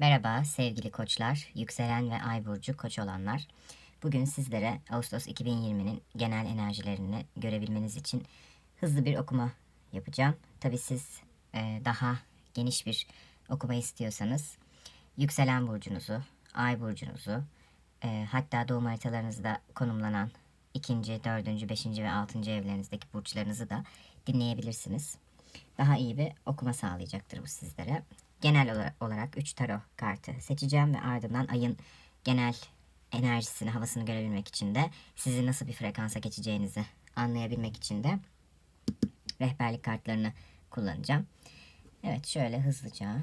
Merhaba sevgili koçlar, yükselen ve ay burcu koç olanlar. Bugün sizlere Ağustos 2020'nin genel enerjilerini görebilmeniz için hızlı bir okuma yapacağım. Tabi siz e, daha geniş bir okuma istiyorsanız yükselen burcunuzu, ay burcunuzu, e, hatta doğum haritalarınızda konumlanan ikinci, dördüncü, beşinci ve altıncı evlerinizdeki burçlarınızı da dinleyebilirsiniz. Daha iyi bir okuma sağlayacaktır bu sizlere. Genel ola- olarak 3 tarot kartı seçeceğim ve ardından ayın genel enerjisini, havasını görebilmek için de sizi nasıl bir frekansa geçeceğinizi anlayabilmek için de rehberlik kartlarını kullanacağım. Evet şöyle hızlıca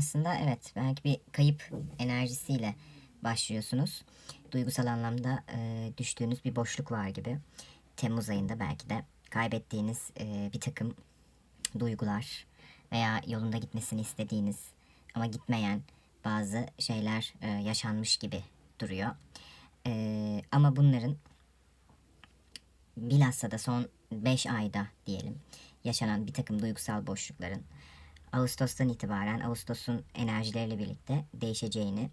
Aslında evet belki bir kayıp enerjisiyle başlıyorsunuz. Duygusal anlamda e, düştüğünüz bir boşluk var gibi. Temmuz ayında belki de kaybettiğiniz e, bir takım duygular veya yolunda gitmesini istediğiniz ama gitmeyen bazı şeyler e, yaşanmış gibi duruyor. E, ama bunların bilhassa da son 5 ayda diyelim yaşanan bir takım duygusal boşlukların Ağustos'tan itibaren Ağustos'un enerjileriyle birlikte değişeceğini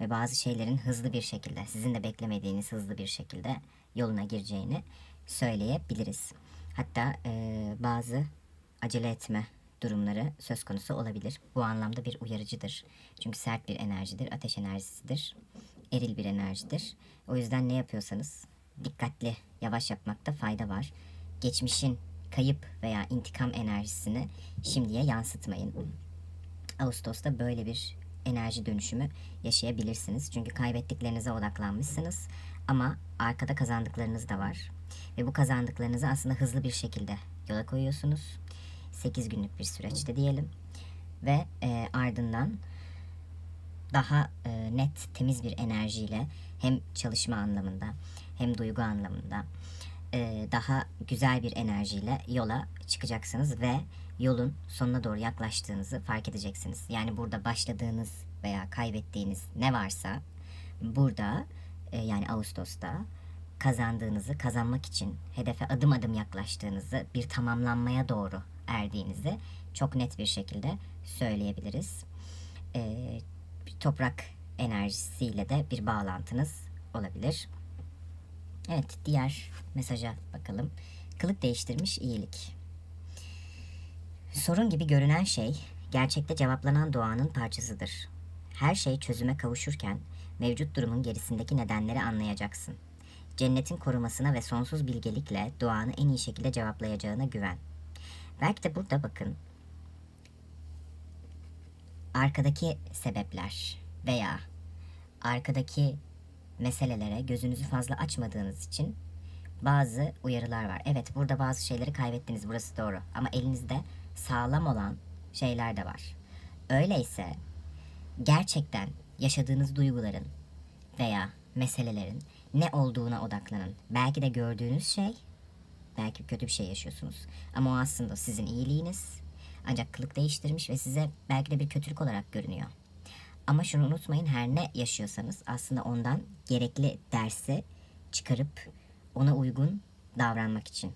ve bazı şeylerin hızlı bir şekilde sizin de beklemediğiniz hızlı bir şekilde yoluna gireceğini söyleyebiliriz. Hatta e, bazı acele etme durumları söz konusu olabilir. Bu anlamda bir uyarıcıdır. Çünkü sert bir enerjidir, ateş enerjisidir, eril bir enerjidir. O yüzden ne yapıyorsanız dikkatli, yavaş yapmakta fayda var. Geçmişin kayıp veya intikam enerjisini şimdiye yansıtmayın. Ağustos'ta böyle bir enerji dönüşümü yaşayabilirsiniz. Çünkü kaybettiklerinize odaklanmışsınız ama arkada kazandıklarınız da var. Ve bu kazandıklarınızı aslında hızlı bir şekilde yola koyuyorsunuz. 8 günlük bir süreçte diyelim. Ve e, ardından daha e, net, temiz bir enerjiyle hem çalışma anlamında hem duygu anlamında e, daha güzel bir enerjiyle yola çıkacaksınız ve yolun sonuna doğru yaklaştığınızı fark edeceksiniz. Yani burada başladığınız veya kaybettiğiniz ne varsa burada e, yani Ağustos'ta kazandığınızı kazanmak için hedefe adım adım yaklaştığınızı bir tamamlanmaya doğru erdiğinizi çok net bir şekilde söyleyebiliriz. E, toprak enerjisiyle de bir bağlantınız olabilir. Evet diğer mesaja bakalım. Kılık değiştirmiş iyilik. Sorun gibi görünen şey gerçekte cevaplanan doğanın parçasıdır. Her şey çözüme kavuşurken mevcut durumun gerisindeki nedenleri anlayacaksın. Cennetin korumasına ve sonsuz bilgelikle doğanı en iyi şekilde cevaplayacağına güven. Belki de burada bakın arkadaki sebepler veya arkadaki meselelere gözünüzü fazla açmadığınız için bazı uyarılar var. Evet burada bazı şeyleri kaybettiniz burası doğru ama elinizde sağlam olan şeyler de var. Öyleyse gerçekten yaşadığınız duyguların veya meselelerin ne olduğuna odaklanın. Belki de gördüğünüz şey belki kötü bir şey yaşıyorsunuz. Ama o aslında sizin iyiliğiniz. Ancak kılık değiştirmiş ve size belki de bir kötülük olarak görünüyor. Ama şunu unutmayın her ne yaşıyorsanız aslında ondan gerekli dersi çıkarıp ona uygun davranmak için.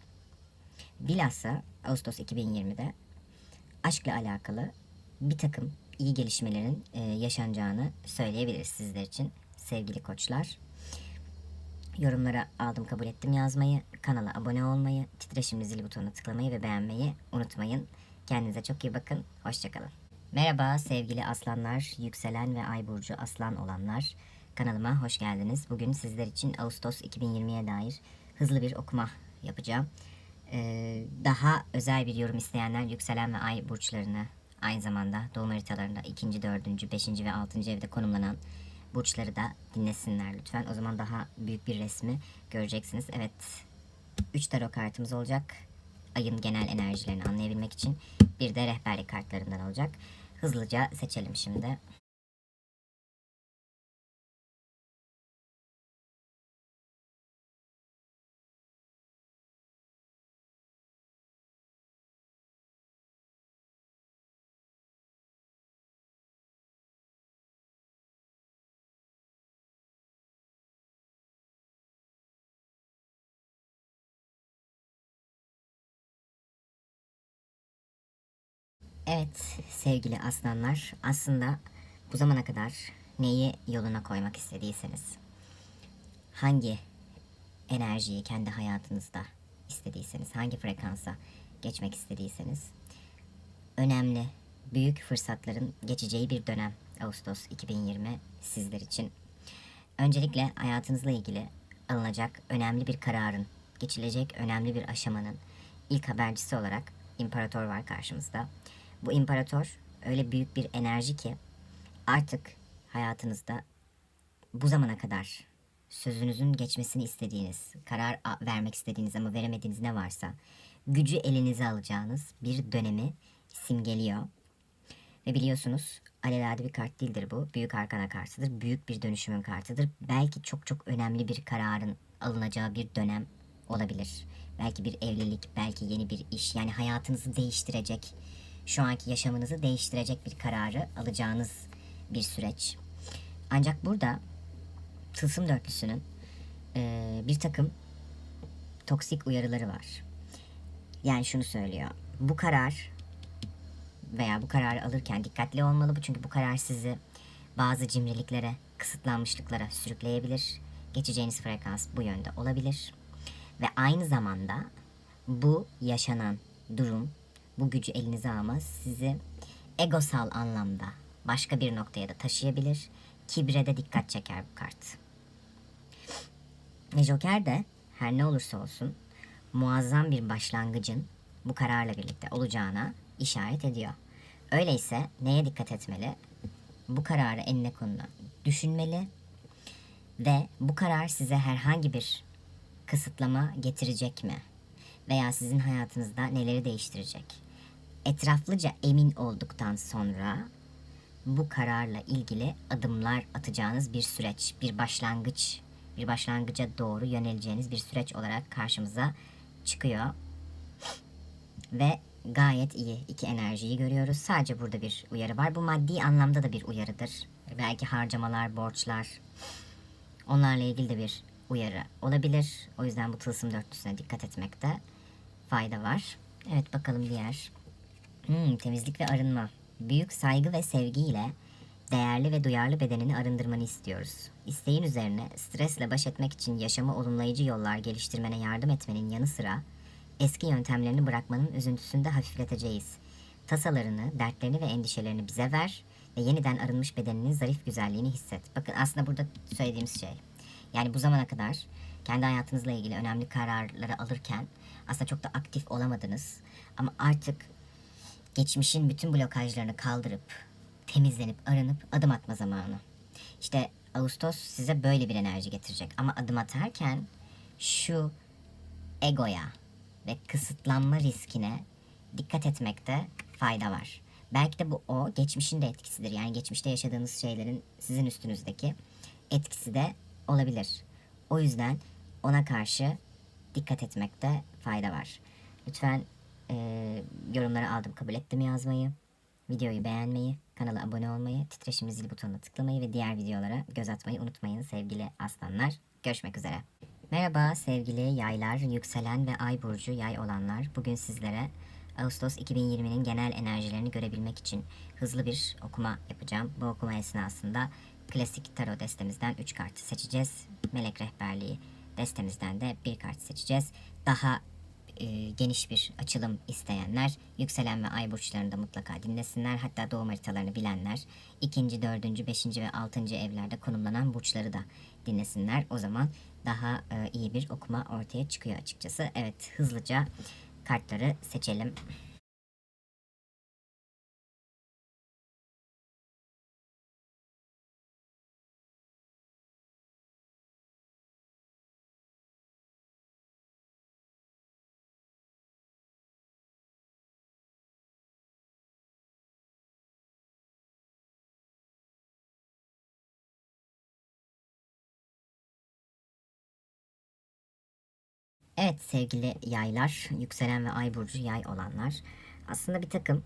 Bilhassa Ağustos 2020'de aşkla alakalı bir takım iyi gelişmelerin e, yaşanacağını söyleyebiliriz sizler için sevgili koçlar. Yorumlara aldım kabul ettim yazmayı, kanala abone olmayı, titreşimli zil butonuna tıklamayı ve beğenmeyi unutmayın. Kendinize çok iyi bakın, hoşçakalın. Merhaba sevgili aslanlar, yükselen ve ay burcu aslan olanlar. Kanalıma hoş geldiniz. Bugün sizler için Ağustos 2020'ye dair hızlı bir okuma yapacağım. Ee, daha özel bir yorum isteyenler yükselen ve ay burçlarını aynı zamanda doğum haritalarında 2. 4. 5. ve 6. evde konumlanan burçları da dinlesinler lütfen. O zaman daha büyük bir resmi göreceksiniz. Evet 3 tarot kartımız olacak. Ayın genel enerjilerini anlayabilmek için bir de rehberlik kartlarından olacak. Hızlıca seçelim şimdi. Evet sevgili aslanlar aslında bu zamana kadar neyi yoluna koymak istediyseniz hangi enerjiyi kendi hayatınızda istediyseniz hangi frekansa geçmek istediyseniz önemli büyük fırsatların geçeceği bir dönem Ağustos 2020 sizler için. Öncelikle hayatınızla ilgili alınacak önemli bir kararın, geçilecek önemli bir aşamanın ilk habercisi olarak imparator var karşımızda. Bu imparator öyle büyük bir enerji ki artık hayatınızda bu zamana kadar sözünüzün geçmesini istediğiniz, karar vermek istediğiniz ama veremediğiniz ne varsa gücü elinize alacağınız bir dönemi simgeliyor. Ve biliyorsunuz alelade bir kart değildir bu. Büyük arkana kartıdır. Büyük bir dönüşümün kartıdır. Belki çok çok önemli bir kararın alınacağı bir dönem olabilir. Belki bir evlilik, belki yeni bir iş. Yani hayatınızı değiştirecek, şu anki yaşamınızı değiştirecek bir kararı alacağınız bir süreç. Ancak burada tılsım dörtlüsünün eee, bir takım toksik uyarıları var. Yani şunu söylüyor. Bu karar veya bu kararı alırken dikkatli olmalı bu çünkü bu karar sizi bazı cimriliklere, kısıtlanmışlıklara sürükleyebilir. Geçeceğiniz frekans bu yönde olabilir. Ve aynı zamanda bu yaşanan durum, bu gücü elinize alma sizi egosal anlamda başka bir noktaya da taşıyabilir. Kibre de dikkat çeker bu kart. Ve Joker de her ne olursa olsun muazzam bir başlangıcın bu kararla birlikte olacağına işaret ediyor. Öyleyse neye dikkat etmeli? Bu kararı eline konuna düşünmeli ve bu karar size herhangi bir kısıtlama getirecek mi? Veya sizin hayatınızda neleri değiştirecek? Etraflıca emin olduktan sonra bu kararla ilgili adımlar atacağınız bir süreç, bir başlangıç, bir başlangıca doğru yöneleceğiniz bir süreç olarak karşımıza çıkıyor. Ve gayet iyi iki enerjiyi görüyoruz. Sadece burada bir uyarı var. Bu maddi anlamda da bir uyarıdır. Belki harcamalar, borçlar, onlarla ilgili de bir uyarı olabilir. O yüzden bu tılsım dörtlüsüne dikkat etmekte fayda var. Evet bakalım diğer. Hmm, temizlik ve arınma. Büyük saygı ve sevgiyle değerli ve duyarlı bedenini arındırmanı istiyoruz. İsteğin üzerine stresle baş etmek için yaşamı olumlayıcı yollar geliştirmene yardım etmenin yanı sıra eski yöntemlerini bırakmanın üzüntüsünü de hafifleteceğiz. Tasalarını, dertlerini ve endişelerini bize ver ve yeniden arınmış bedeninin zarif güzelliğini hisset. Bakın aslında burada söylediğimiz şey. Yani bu zamana kadar kendi hayatınızla ilgili önemli kararları alırken aslında çok da aktif olamadınız. Ama artık geçmişin bütün blokajlarını kaldırıp, temizlenip, arınıp adım atma zamanı. İşte Ağustos size böyle bir enerji getirecek. Ama adım atarken şu egoya ve kısıtlanma riskine dikkat etmekte fayda var. Belki de bu o geçmişin de etkisidir. Yani geçmişte yaşadığınız şeylerin sizin üstünüzdeki etkisi de olabilir. O yüzden ona karşı dikkat etmekte fayda var. Lütfen eee yorumlara aldım kabul ettim yazmayı, videoyu beğenmeyi, kanala abone olmayı, titreşimli zil butonuna tıklamayı ve diğer videolara göz atmayı unutmayın sevgili aslanlar. Görüşmek üzere. Merhaba sevgili yaylar, yükselen ve ay burcu yay olanlar. Bugün sizlere Ağustos 2020'nin genel enerjilerini görebilmek için hızlı bir okuma yapacağım. Bu okuma esnasında klasik tarot destemizden 3 kart seçeceğiz. Melek rehberliği destemizden de bir kart seçeceğiz. Daha e, geniş bir açılım isteyenler yükselen ve ay burçlarını da mutlaka dinlesinler. Hatta doğum haritalarını bilenler ikinci, dördüncü, beşinci ve altıncı evlerde konumlanan burçları da dinlesinler. O zaman daha e, iyi bir okuma ortaya çıkıyor açıkçası. Evet hızlıca kartları seçelim. Evet sevgili yaylar, yükselen ve ay burcu yay olanlar. Aslında bir takım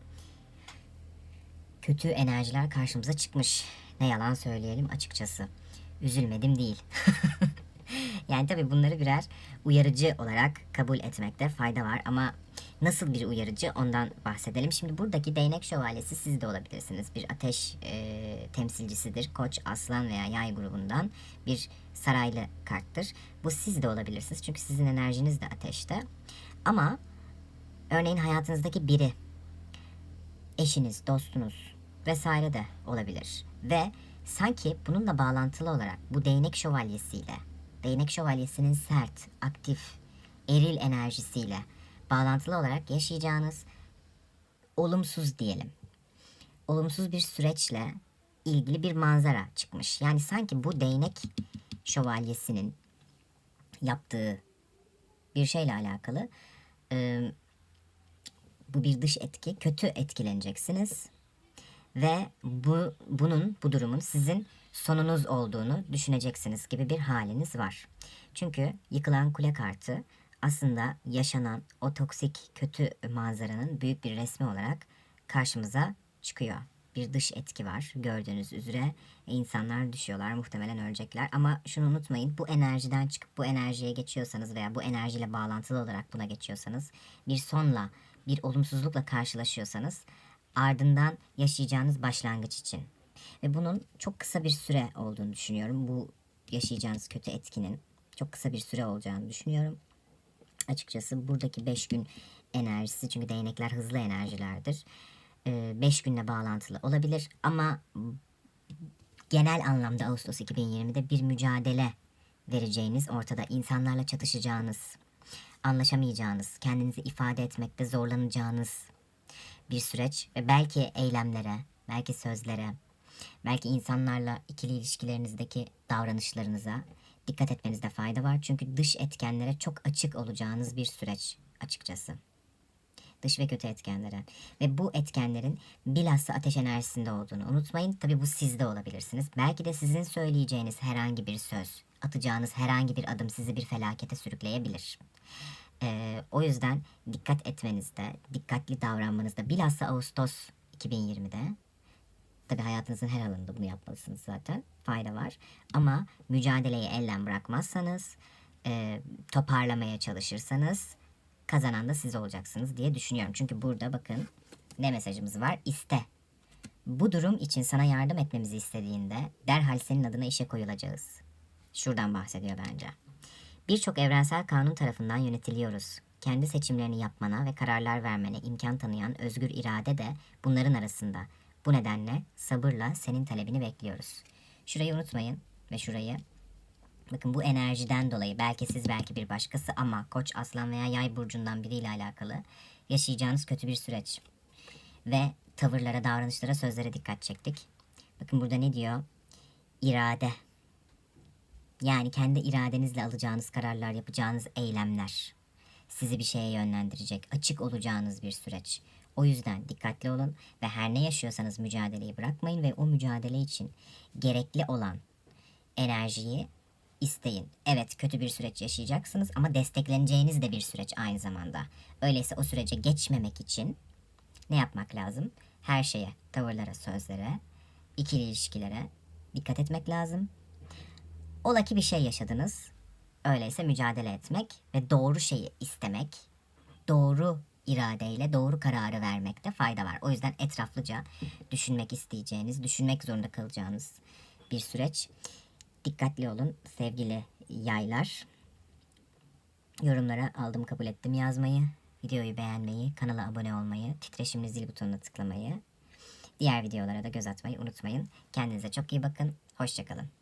kötü enerjiler karşımıza çıkmış. Ne yalan söyleyelim açıkçası. Üzülmedim değil. yani tabii bunları birer uyarıcı olarak kabul etmekte fayda var ama Nasıl bir uyarıcı ondan bahsedelim. Şimdi buradaki değnek şövalyesi siz de olabilirsiniz. Bir ateş e, temsilcisidir. Koç, aslan veya yay grubundan bir saraylı karttır. Bu siz de olabilirsiniz. Çünkü sizin enerjiniz de ateşte. Ama örneğin hayatınızdaki biri, eşiniz, dostunuz vesaire de olabilir. Ve sanki bununla bağlantılı olarak bu değnek şövalyesiyle, değnek şövalyesinin sert, aktif, eril enerjisiyle bağlantılı olarak yaşayacağınız olumsuz diyelim. Olumsuz bir süreçle ilgili bir manzara çıkmış. Yani sanki bu değnek şövalyesinin yaptığı bir şeyle alakalı e, bu bir dış etki. Kötü etkileneceksiniz ve bu bunun bu durumun sizin sonunuz olduğunu düşüneceksiniz gibi bir haliniz var. Çünkü yıkılan kule kartı aslında yaşanan o toksik kötü manzaranın büyük bir resmi olarak karşımıza çıkıyor. Bir dış etki var gördüğünüz üzere. E, insanlar düşüyorlar muhtemelen ölecekler ama şunu unutmayın bu enerjiden çıkıp bu enerjiye geçiyorsanız veya bu enerjiyle bağlantılı olarak buna geçiyorsanız bir sonla bir olumsuzlukla karşılaşıyorsanız ardından yaşayacağınız başlangıç için. Ve bunun çok kısa bir süre olduğunu düşünüyorum. Bu yaşayacağınız kötü etkinin çok kısa bir süre olacağını düşünüyorum. Açıkçası buradaki 5 gün enerjisi çünkü değnekler hızlı enerjilerdir. 5 günle bağlantılı olabilir ama genel anlamda Ağustos 2020'de bir mücadele vereceğiniz ortada insanlarla çatışacağınız, anlaşamayacağınız, kendinizi ifade etmekte zorlanacağınız bir süreç ve belki eylemlere, belki sözlere, belki insanlarla ikili ilişkilerinizdeki davranışlarınıza dikkat etmenizde fayda var. Çünkü dış etkenlere çok açık olacağınız bir süreç açıkçası. Dış ve kötü etkenlere. Ve bu etkenlerin bilhassa ateş enerjisinde olduğunu unutmayın. Tabi bu sizde olabilirsiniz. Belki de sizin söyleyeceğiniz herhangi bir söz, atacağınız herhangi bir adım sizi bir felakete sürükleyebilir. Ee, o yüzden dikkat etmenizde, dikkatli davranmanızda bilhassa Ağustos 2020'de tabi hayatınızın her alanında bunu yapmalısınız zaten fayda var. Ama mücadeleyi elden bırakmazsanız, e, toparlamaya çalışırsanız kazanan da siz olacaksınız diye düşünüyorum. Çünkü burada bakın ne mesajımız var? İste. Bu durum için sana yardım etmemizi istediğinde derhal senin adına işe koyulacağız. Şuradan bahsediyor bence. Birçok evrensel kanun tarafından yönetiliyoruz. Kendi seçimlerini yapmana ve kararlar vermene imkan tanıyan özgür irade de bunların arasında. Bu nedenle sabırla senin talebini bekliyoruz. Şurayı unutmayın ve şurayı Bakın bu enerjiden dolayı belki siz belki bir başkası ama koç, aslan veya yay burcundan biriyle alakalı yaşayacağınız kötü bir süreç. Ve tavırlara, davranışlara, sözlere dikkat çektik. Bakın burada ne diyor? İrade. Yani kendi iradenizle alacağınız kararlar, yapacağınız eylemler sizi bir şeye yönlendirecek, açık olacağınız bir süreç. O yüzden dikkatli olun ve her ne yaşıyorsanız mücadeleyi bırakmayın ve o mücadele için gerekli olan enerjiyi isteyin. Evet kötü bir süreç yaşayacaksınız ama destekleneceğiniz de bir süreç aynı zamanda. Öyleyse o sürece geçmemek için ne yapmak lazım? Her şeye, tavırlara, sözlere, ikili ilişkilere dikkat etmek lazım. Ola ki bir şey yaşadınız. Öyleyse mücadele etmek ve doğru şeyi istemek, doğru iradeyle doğru kararı vermekte fayda var. O yüzden etraflıca düşünmek isteyeceğiniz, düşünmek zorunda kalacağınız bir süreç. Dikkatli olun sevgili yaylar. Yorumlara aldım kabul ettim yazmayı, videoyu beğenmeyi, kanala abone olmayı, titreşimli zil butonuna tıklamayı, diğer videolara da göz atmayı unutmayın. Kendinize çok iyi bakın, hoşçakalın.